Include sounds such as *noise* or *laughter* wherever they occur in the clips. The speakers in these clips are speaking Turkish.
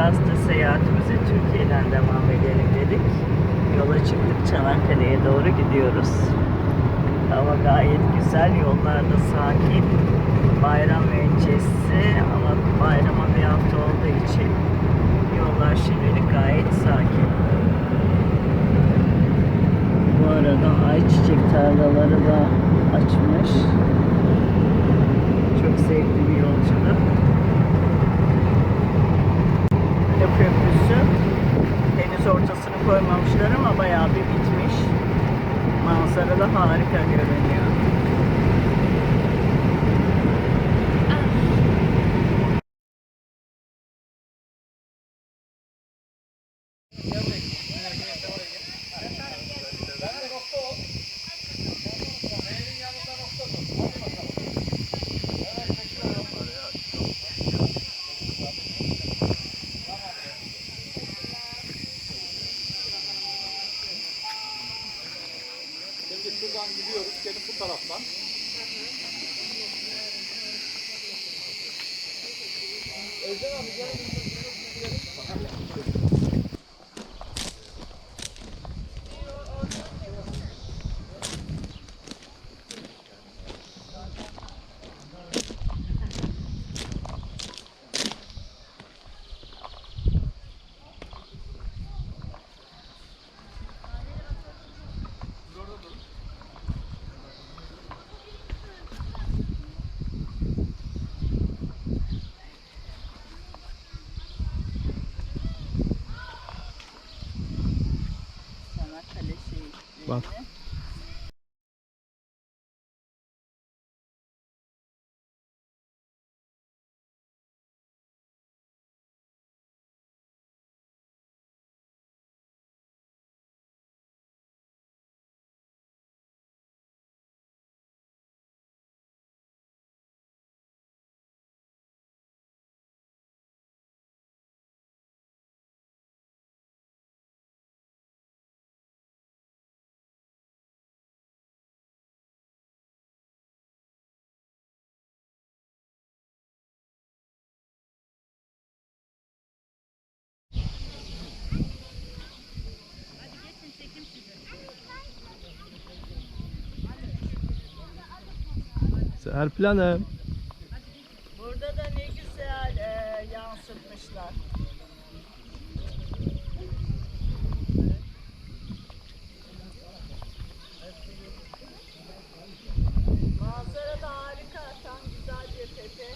gazete seyahatimize Türkiye'den devam edelim dedik. Yola çıktık Çanakkale'ye doğru gidiyoruz. Hava gayet güzel, yollar da sakin. Bayram öncesi ama bayrama bir hafta olduğu için yollar şimdilik gayet sakin. Bu arada ayçiçek tarlaları da açmış. Çok zevkli bir yolculuk. Böyle köprüsü deniz ortasını koymamışlar ama bayağı bir bitmiş. Manzara da harika görünüyor. Taraftan. Çanakkale şehitliği. Bak. Serpil Hanım. Burada da ne güzel e, yansıtmışlar. Manzara da harika. Tam güzel bir tepe.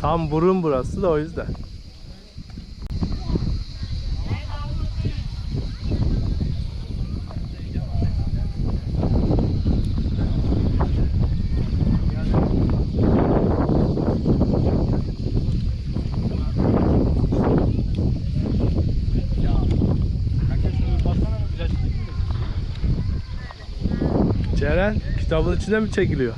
Tam burun burası da o yüzden. Ceren kitabın içine mi çekiliyor?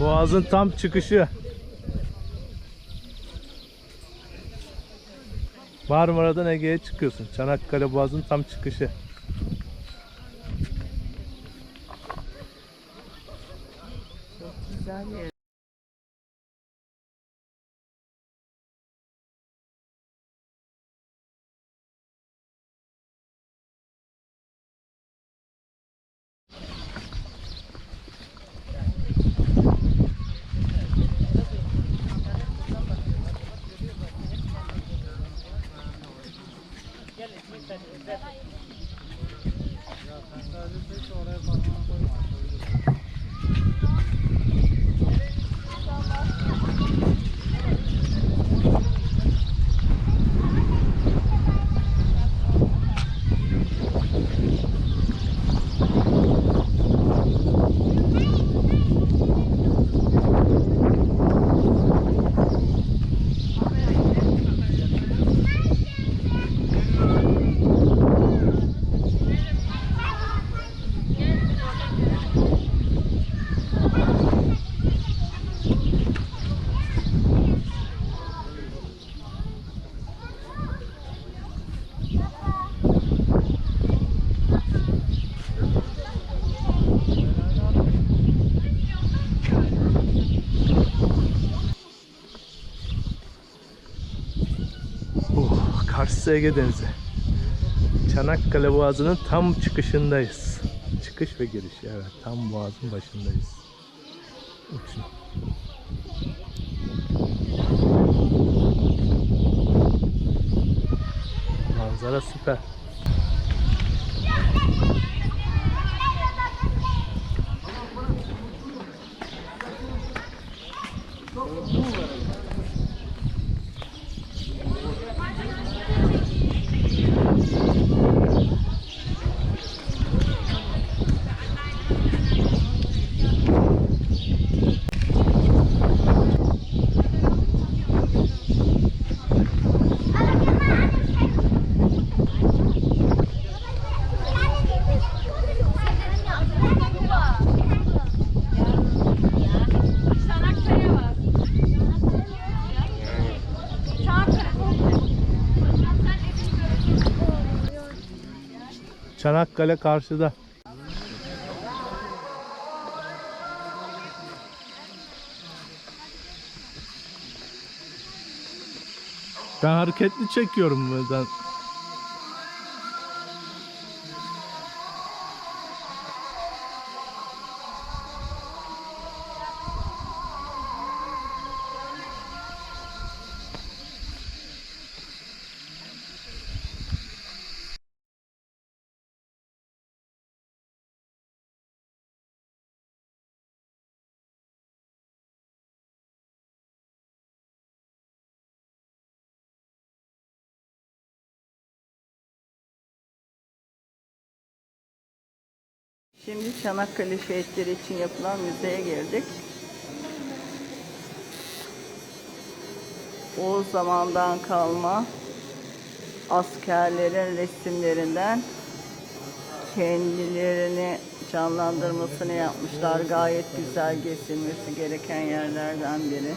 Boğazın tam çıkışı. Marmara'dan Ege'ye çıkıyorsun. Çanakkale Boğazı'nın tam çıkışı. Burası Ege Denizi. Çanakkale Boğazı'nın tam çıkışındayız. Çıkış ve giriş. Evet, tam boğazın başındayız. Uçun. Manzara süper. Çanakkale karşıda. Ben hareketli çekiyorum buradan. Şimdi Çanakkale şehitleri için yapılan müzeye girdik. O zamandan kalma askerlerin resimlerinden kendilerini canlandırmasını yapmışlar. Gayet güzel gezilmesi gereken yerlerden biri.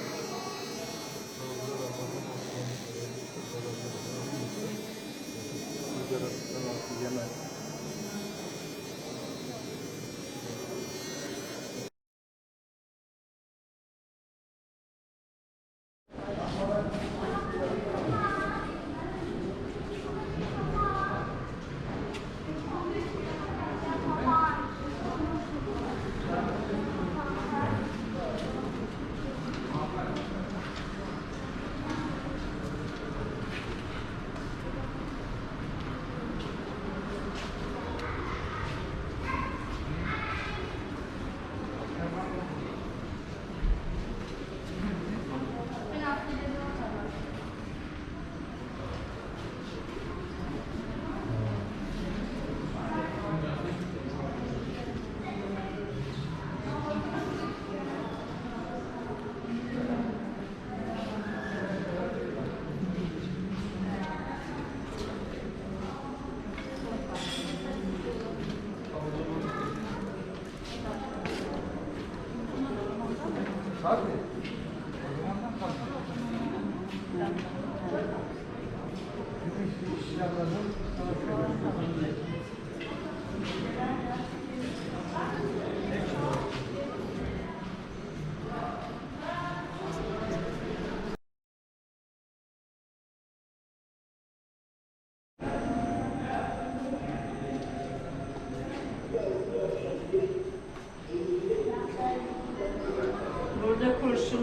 Burada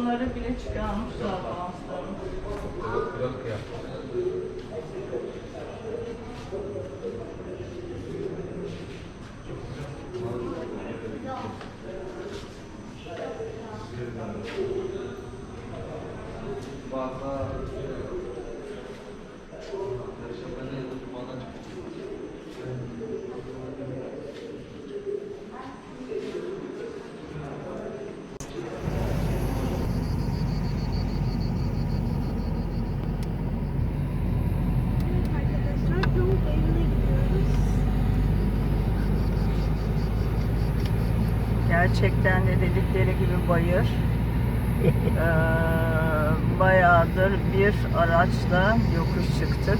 kurşunları bile çıkarmışlar bazılarını. Arkadaşlar Gerçekten de dedikleri gibi bayır. *laughs* Ee, bayağıdır bir araçla yokuş çıktık.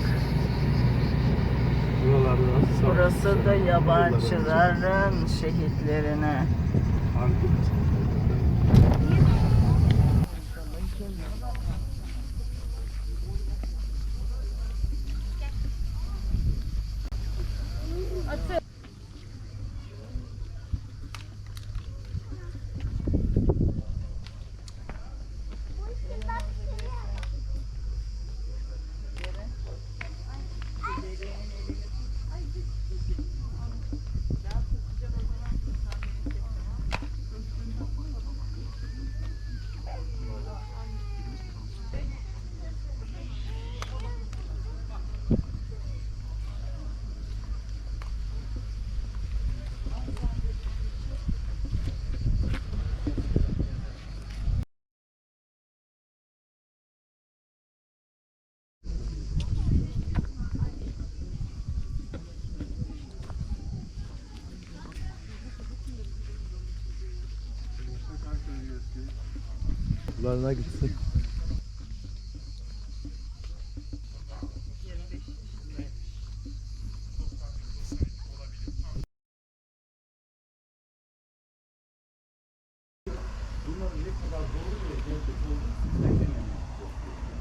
Burası da yabancıların şehitlerine. Atı. Sizden dinlemek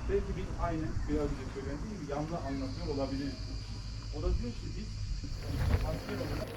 Belki biz aynen biraz önce söylediğim gibi yanlış anlatıyor olabiliriz. O da diyor ki biz asker olarak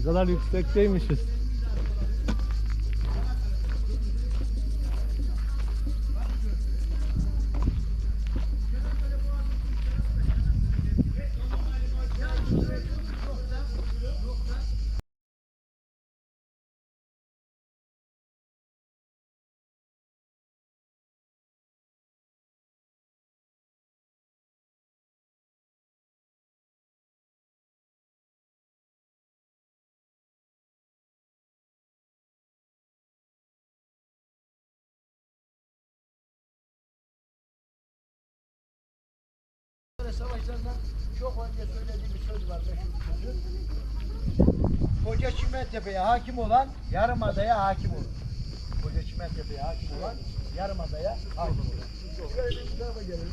Ne kadar yüksekteymişiz. Böyle savaşlardan çok önce söylediğim bir söz var meşhur sözü. Koca Çimentepe'ye hakim olan Yarımada'ya hakim olur. Koca Çimentepe'ye hakim olan Yarımada'ya hakim olur. Şöyle bir tarafa gelelim.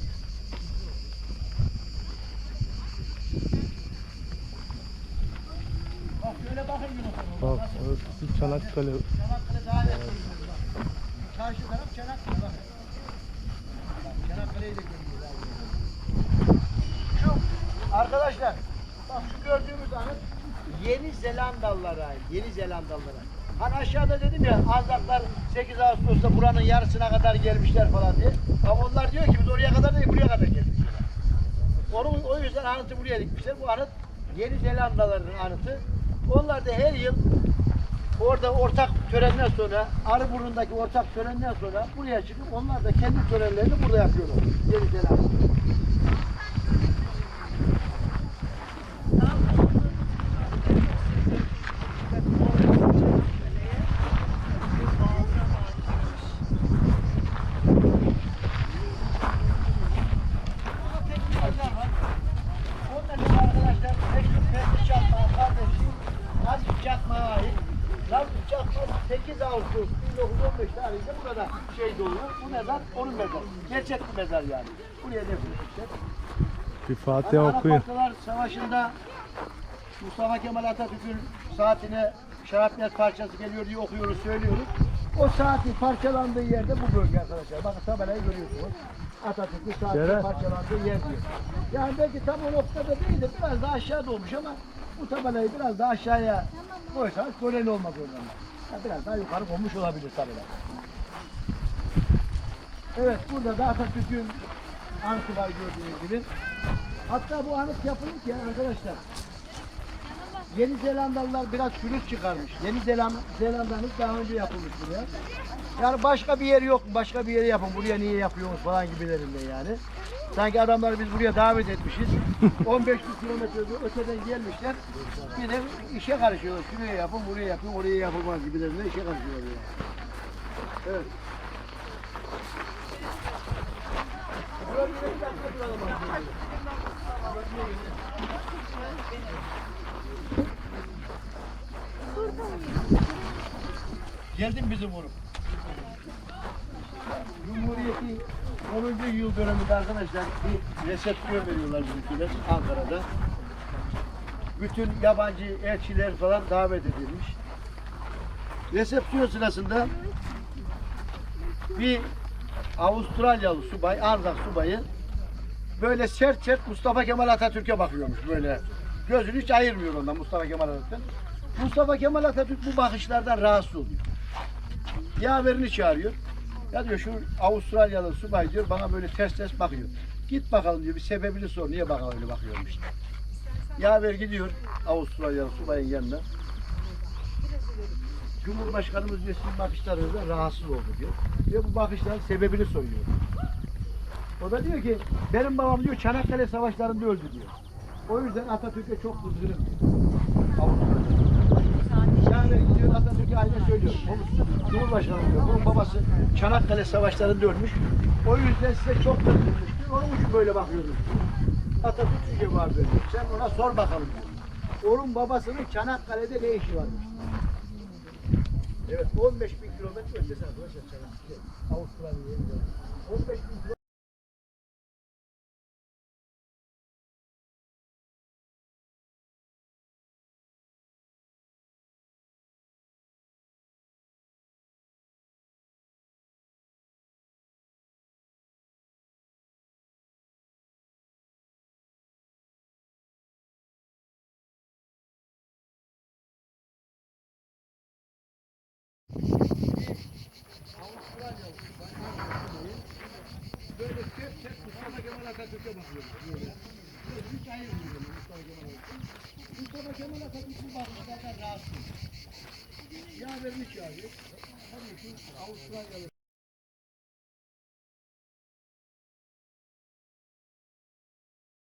Bak şöyle bakın. Bak orası Çanakkale. Çanakkale daha net. Karşı taraf Çanakkale bak. Bak, Çanakkale'yi de görüyoruz. Arkadaşlar bak şu gördüğümüz anıt Yeni Zelandalılara ait. Yeni Zelandalılara. Hani aşağıda dedim ya Anzaklar 8 Ağustos'ta buranın yarısına kadar gelmişler falan diye. Ama onlar diyor ki biz oraya kadar değil buraya kadar geldik. Onun, o yüzden anıtı buraya dikmişler. Bu anıt Yeni Zelandalıların anıtı. Onlar da her yıl orada ortak törenden sonra Arıburnu'ndaki ortak törenden sonra buraya çıkıp onlar da kendi törenlerini burada yapıyorlar. Yeni Zelanda. Ondan sonra arkadaşlar meşhur Fethi Çakmak'ın kardeşi Nazif Çakmak'a ait. Nazif Çakmak 8 Ağustos 1915 tarihinde burada şehit oluyor. Bu mezar onun mezarı. Gerçek bir mezar yani. Buraya defnetmişler. Bir Fatiha okuyun. Anafartalar Savaşı'nda Mustafa Kemal Atatürk'ün saatine şarapnel parçası geliyor diye okuyoruz, söylüyoruz. O saatin parçalandığı yerde bu bölge arkadaşlar. Bakın tabelayı görüyorsunuz. Atatürk'ün saatinin Şeref. parçalandığı yer diyor. Yani belki tam o noktada değil de biraz daha aşağıda olmuş ama bu tabelayı biraz daha aşağıya koysanız gören olmaz oradan. Biraz daha yukarı konmuş olabilir tabela. Evet burada da Atatürk'ün anıtı var gördüğünüz gibi. Hatta bu anıt yapılırken arkadaşlar Yeni Zelandalılar biraz çürük çıkarmış. Yeni Zeland Zelanda'nın daha önce yapılmış buraya. Yani başka bir yer yok. Başka bir yere yapın. Buraya niye yapıyorsunuz falan gibilerinde yani. Sanki adamları biz buraya davet etmişiz. *laughs* 15 kilometre öteden gelmişler. Bir de işe karışıyorlar. Şuraya yapın, buraya yapın, oraya yapılmaz gibilerinde işe karışıyorlar. Yani. Evet. Geldin bizim oğlum. 10. yıl dönümünde arkadaşlar bir resepsiyon veriyorlar bizimkiler Ankara'da. Bütün yabancı elçiler falan davet edilmiş. Resepsiyon sırasında bir Avustralyalı subay, Ardak subayı böyle sert sert Mustafa Kemal Atatürk'e bakıyormuş böyle. Gözünü hiç ayırmıyor ondan Mustafa Kemal Atatürk'ten. Mustafa Kemal Atatürk bu bakışlardan rahatsız oluyor. Yaverini çağırıyor. Ya diyor şu Avustralyalı subay diyor bana böyle ters ters bakıyor. Git bakalım diyor bir sebebini sor. Niye bana öyle bakıyormuş. Yaver gidiyor Avustralyalı subayın yanına. Cumhurbaşkanımız diyor sizin bakışlarınızdan rahatsız oldu diyor. Ve bu bakışların sebebini soruyor. O da diyor ki benim babam diyor Çanakkale savaşlarında öldü diyor. O yüzden Atatürk'e çok kızgınım diyor. Avustralya. Yani gidiyor Atatürk'e aynen söylüyor. Cumhurbaşkanı diyor. Onun babası Çanakkale savaşlarında ölmüş. O yüzden size çok kızgınmış diyor. Onun için böyle bakıyoruz. Atatürk şu cevap veriyor. Sen ona sor bakalım. Onun babasının Çanakkale'de ne işi varmış? Evet 15 bin kilometre ötesi arkadaşlar Çanakkale. Avustralya'ya gidiyor. 15 bin kilometre. Atatürk'e bakıyoruz. Böyle. Böyle hiç ayırmıyor Mustafa Kemal Atatürk. Mustafa Kemal Atatürk bu bakışlardan rahatsız. Yaverini çağırıyor. Tabii ki Avustralyalı